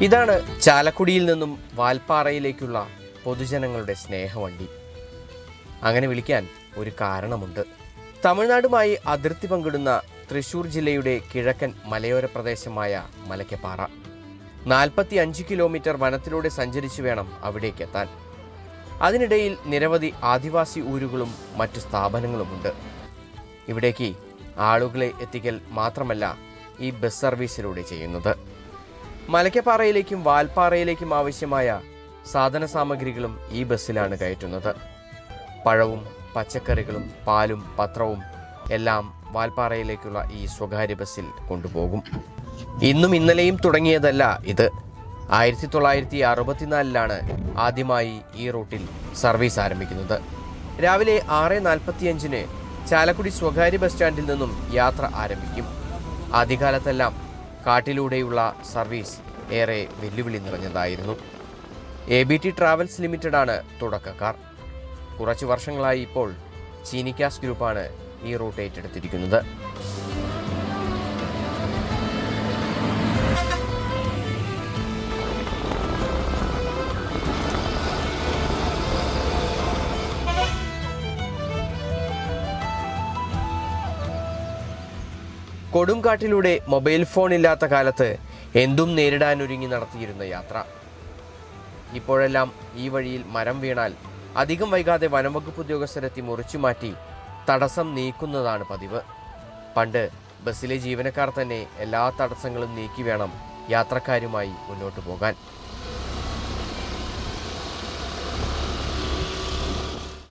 ഇതാണ് ചാലക്കുടിയിൽ നിന്നും വാൽപ്പാറയിലേക്കുള്ള പൊതുജനങ്ങളുടെ സ്നേഹവണ്ടി. അങ്ങനെ വിളിക്കാൻ ഒരു കാരണമുണ്ട്. തമിഴ്നാടുമായി അതിർത്തി പങ്കിടുന്ന തൃശൂർ ജില്ലയുടെ കിഴക്കൻ മലയോര പ്രദേശമായ മലയ്ക്കപ്പാറ നാൽപ്പത്തി അഞ്ച് കിലോമീറ്റർ വനത്തിലൂടെ സഞ്ചരിച്ചു വേണം അവിടേക്ക് എത്താൻ അതിനിടയിൽ നിരവധി ആദിവാസി ഊരുകളും മറ്റു സ്ഥാപനങ്ങളുമുണ്ട്. ഇവിടേക്ക് ആളുകളെ എത്തിക്കൽ മാത്രമല്ല ഈ ബസ് സർവീസിലൂടെ ചെയ്യുന്നത്. മലയ്ക്കപ്പാറയിലേക്കും വാൽപ്പാറയിലേക്കും ആവശ്യമായ സാധന സാമഗ്രികളും ഈ ബസ്സിലാണ് കയറ്റുന്നത്. പഴവും പച്ചക്കറികളും പാലും പത്രവും എല്ലാം വാൽപ്പാറയിലേക്കുള്ള ഈ സ്വകാര്യ ബസ്സിൽ കൊണ്ടുപോകും. ഇന്നും ഇന്നലെയും തുടങ്ങിയതല്ല ഇത്. ആയിരത്തി തൊള്ളായിരത്തി അറുപത്തിനാലിലാണ് ആദ്യമായി ഈ റൂട്ടിൽ സർവീസ് ആരംഭിക്കുന്നത്. രാവിലെ ആറ് നാൽപ്പത്തിയഞ്ചിന് ചാലക്കുടി സ്വകാര്യ ബസ് സ്റ്റാൻഡിൽ നിന്നും യാത്ര ആരംഭിക്കും. ആദ്യകാലത്തെല്ലാം കാട്ടിലൂടെയുള്ള സർവീസ് ഏറെ വെല്ലുവിളി നിറഞ്ഞതായിരുന്നു. എ ബി ടി ട്രാവൽസ് ലിമിറ്റഡാണ് തുടക്കക്കാർ. കുറച്ച് വർഷങ്ങളായി ഇപ്പോൾ ചീനിക്കാസ് ഗ്രൂപ്പാണ് ഈ റൂട്ട് ഏറ്റെടുത്തിരിക്കുന്നത്. കൊടുംകാട്ടിലൂടെ മൊബൈൽ ഫോൺ ഇല്ലാത്ത കാലത്ത് എന്തും നേരിടാൻ ഒരുങ്ങി നടത്തിയിരുന്ന യാത്ര. ഇപ്പോഴെല്ലാം ഈ വഴിയിൽ മരം വീണാൽ അധികം വൈകാതെ വനംവകുപ്പ് ഉദ്യോഗസ്ഥരെത്തി മുറിച്ചു മാറ്റി തടസ്സം നീക്കുന്നതാണ് പതിവ്. പണ്ട് ബസ്സിലെ ജീവനക്കാർ തന്നെ എല്ലാ തടസ്സങ്ങളും നീക്കി വേണം യാത്രക്കാരുമായി മുന്നോട്ട് പോകാൻ.